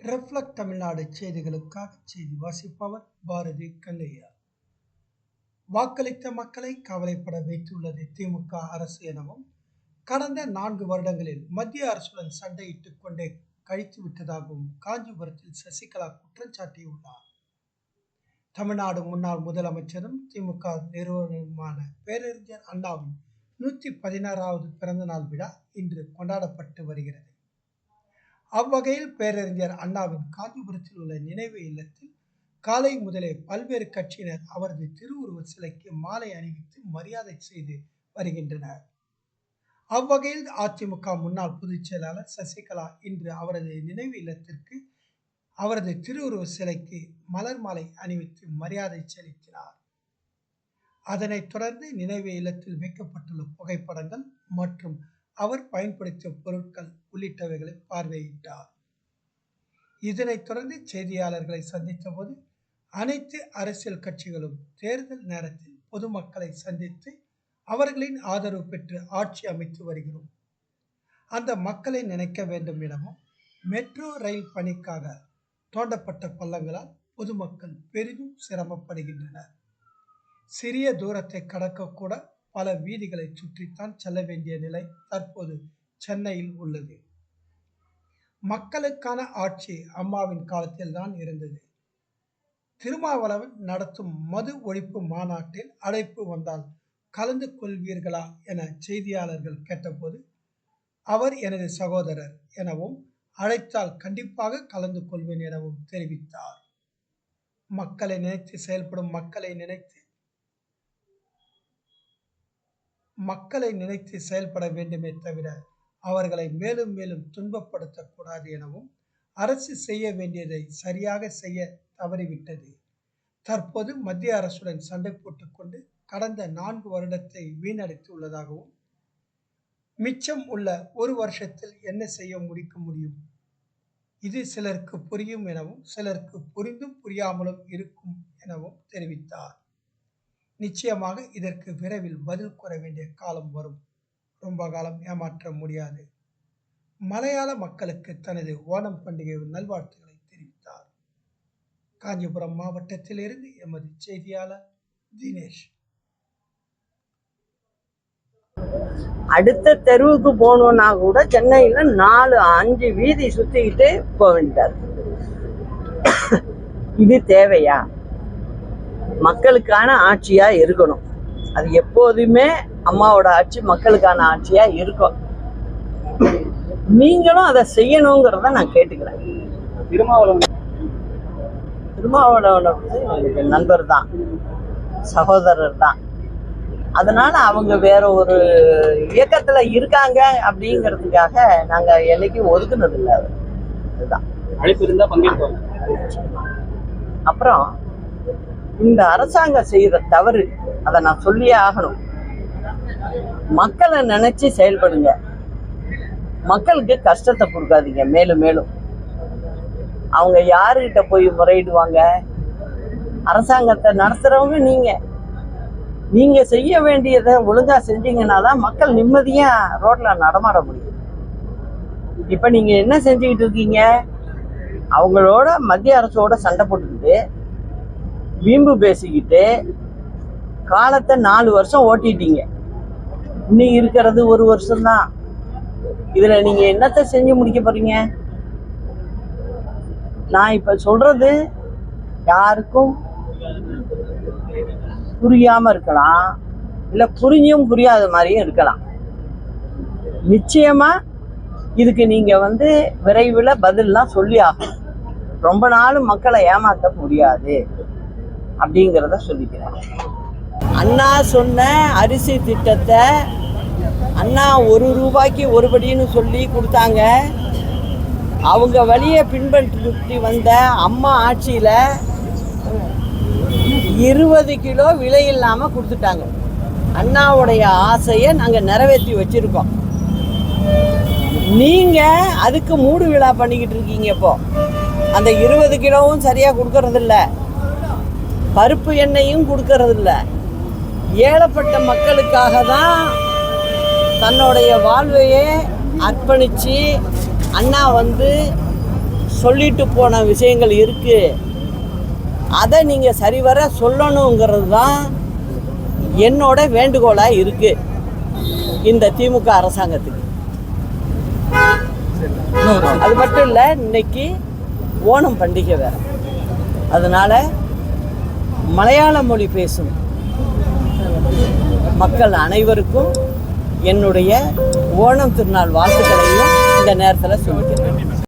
Reflect Tamil Nadu செய்திகளுக்காக செய்தி வாசிப்பவர் பாரதி கண்ணையா வாக்களித்த மக்களை கவலைப்பட வைத்துள்ளது திமுக அரசு எனவும் கடந்த நான்கு வருடங்களில் மத்திய அரசுடன் சண்டையிட்டுக் கொண்டே கழித்து விட்டதாகவும் காஞ்சிபுரத்தில் சசிகலா குற்றம் சாட்டியுள்ளார். தமிழ்நாடு முன்னாள் முதலமைச்சரும் திமுக நிறுவனருமான பேரறிஞர் அண்ணாவின் நூற்றி பதினாறாவது பிறந்தநாள் விழா இன்று கொண்டாடப்பட்டு வருகிறது. அவ்வகையில் பேரறிஞர் அண்ணாவின் காஞ்சிபுரத்தில் உள்ள நினைவு இல்லத்தில் காலை முதலே பல்வேறு கட்சியினர் அவரது திருவுருவ சிலைக்கு மாலை அணிவித்து மரியாதை செய்து வருகின்றனர். அவ்வகையில் அதிமுக முன்னாள் பொதுச் செயலாளர் சசிகலா இன்று அவரது நினைவு இல்லத்திற்கு அவரது திருவுருவ சிலைக்கு மலர் மாலை அணிவித்து மரியாதை செலுத்தினார். அதனைத் தொடர்ந்து நினைவு இல்லத்தில் வைக்கப்பட்டுள்ள புகைப்படங்கள் மற்றும் அவர் பயன்படுத்திய பொருட்கள் உள்ளிட்டவைகளை பார்வையிட்டார். இதனைத் தொடர்ந்து செய்தியாளர்களை சந்தித்த போது அனைத்து அரசியல் கட்சிகளும் தேர்தல் நேரத்தில் பொதுமக்களை சந்தித்து அவர்களின் ஆதரவு பெற்று ஆட்சி அமைத்து வருகிறோம். அந்த மக்களை நினைக்க வேண்டும் எனவும் மெட்ரோ ரயில் பணிக்காக தோண்டப்பட்ட பள்ளங்களால் பொதுமக்கள் பெரிதும் சிரமப்படுகின்றனர். சிறிய தூரத்தை கடக்கக்கூட பல வீதிகளை சுற்றித்தான் செல்ல வேண்டிய நிலை தற்போது சென்னையில் உள்ளது. மக்களுக்கான ஆட்சி அம்மாவின் காலத்தில் தான் இருந்தது. திருமாவளவன் நடத்தும் மது ஒழிப்பு மாநாட்டில் அழைப்பு வந்தால் கலந்து கொள்வீர்களா என செய்தியாளர்கள் கேட்டபோது அவர் எனது சகோதரர் எனவும் அழைத்தால் கண்டிப்பாக கலந்து கொள்வேன் எனவும் தெரிவித்தார். மக்களை நினைத்து செயல்படும் மக்களை நினைத்து மக்களை நினைத்து செயல்பட வேண்டுமே தவிர அவர்களை மேலும் மேலும் துன்பப்படுத்தக்கூடாது எனவும் அரசு செய்ய வேண்டியதை சரியாக செய்ய தவறிவிட்டது. தற்போது மத்திய அரசுடன் சண்டை போட்டுக்கொண்டு கடந்த நான்கு வருடத்தை வீணடித்து உள்ளதாகவும் மிச்சம் உள்ள ஒரு வருஷத்தில் என்ன செய்ய முடிக்க முடியும்? இது சிலருக்கு புரியும் எனவும் சிலருக்கு புரிந்தும் புரியாமலும் இருக்கும் எனவும் தெரிவித்தார். நிச்சயமாக இதற்கு விரைவில் பதில் கூற வேண்டிய காலம் வரும். ரொம்ப காலம் ஏமாற்ற முடியாது. மலையாள மக்களுக்கு தனது ஓணம் பண்டிகை நல்வாழ்த்துக்களை தெரிவித்தார். காஞ்சிபுரம் மாவட்டத்திலிருந்து எமது செய்தியாளர் தினேஷ். அடுத்த தெருவுக்கு போகணும்னா கூட சென்னையில நாலு அஞ்சு வீதி சுத்திக்கிட்டு போக வேண்டியது இது தேவையா? மக்களுக்கான ஆட்சியா இருக்கணும். அது எப்போதுமே அம்மாவோட ஆட்சி மக்களுக்கான ஆட்சியா இருக்கும். நீங்களும் அதை செய்யணுங்கிறத நான் கேட்டுக்கிறேன். திருமாவளவன். திருமாவளவன் வந்து நண்பர் தான். சகோதரர் தான். அதனால அவங்க வேற ஒரு இயக்கத்துல இருக்காங்க அப்படிங்கிறதுக்காக நாங்க என்னைக்கும் ஒதுக்குனது இல்லை. அதுதான். அழைப்பு இருந்தா பங்கேற்போம். அப்புறம் இந்த அரசாங்கம் செய்யற தவறு அதை நான் சொல்லியே ஆகணும். மக்களை நினைச்சு செயல்படுங்க. மக்களுக்கு கஷ்டத்தை கொடுக்காதீங்க மேலும் மேலும். அவங்க யாருகிட்ட போய் முறையிடுவாங்க? அரசாங்கத்தை நடத்துறவங்க நீங்க. நீங்க செய்ய வேண்டியதை ஒழுங்கா செஞ்சீங்கன்னா தான் மக்கள் நிம்மதியா ரோட்ல நடமாட முடியும். இப்ப நீங்க என்ன செஞ்சுக்கிட்டு இருக்கீங்க? அவங்களோட மத்திய அரசோட சண்டை போட்டுக்கிட்டு வீம்பு பேசிக்கிட்டு காலத்தை நாலு வருஷம் ஓட்டிட்டீங்க. இன்னும் இருக்கிறது ஒரு வருஷம்தான். இதுல நீங்க என்னத்தை செஞ்சு முடிக்க போறீங்க? நான் இப்ப சொல்றது யாருக்கும் புரியாம இருக்கலாம். இல்ல புரிஞ்சும் புரியாத மாதிரியும் இருக்கலாம். நிச்சயமா இதுக்கு நீங்க வந்து விரைவில் பதில்லாம் சொல்லி ஆகணும். ரொம்ப நாள் மக்களை ஏமாற்ற முடியாது. அப்படிங்கிறத சொல்லிக்கிறேன் அண்ணா சொன்ன அரிசி திட்டத்தை அண்ணா ஒரு ரூபாய்க்கு ஒரு படின்னு சொல்லி கொடுத்தாங்க. அவங்க வழியை பின்பற்றி வந்த அம்மா ஆட்சியில் இருபது கிலோ விலை இல்லாமல் கொடுத்துட்டாங்க. அண்ணாவுடைய ஆசையை நாங்கள் நிறைவேற்றி வச்சுருக்கோம். நீங்கள் அதுக்கு மூடு விழா பண்ணிக்கிட்டு இருக்கீங்க இப்போ. அந்த இருபது கிலோவும் சரியாக கொடுக்கறதில்ல. பருப்பு எண்ணெயும் கொடுக்கறதில்ல. ஏழப்பட்ட மக்களுக்காக தான் தன்னுடைய வாழ்வையே அர்ப்பணித்து அண்ணா வந்து சொல்லிட்டு போன விஷயங்கள் இருக்கு. அதை நீங்க சரிவர சொல்லணுங்கிறது தான் என்னோட வேண்டுகோளா இருக்கு. இந்த திமுக அரசாங்கத்துக்கு. அது மட்டும் இல்லை இன்னைக்கு ஓணம் பண்டிகை வேற. அதனால மலையாள மொழி பேசும் மக்கள் அனைவருக்கும் என்னுடைய ஓணம் திருநாள் வாழ்த்துக்களையும் இந்த நேரத்தில் சொல்லிக்கிறேன்.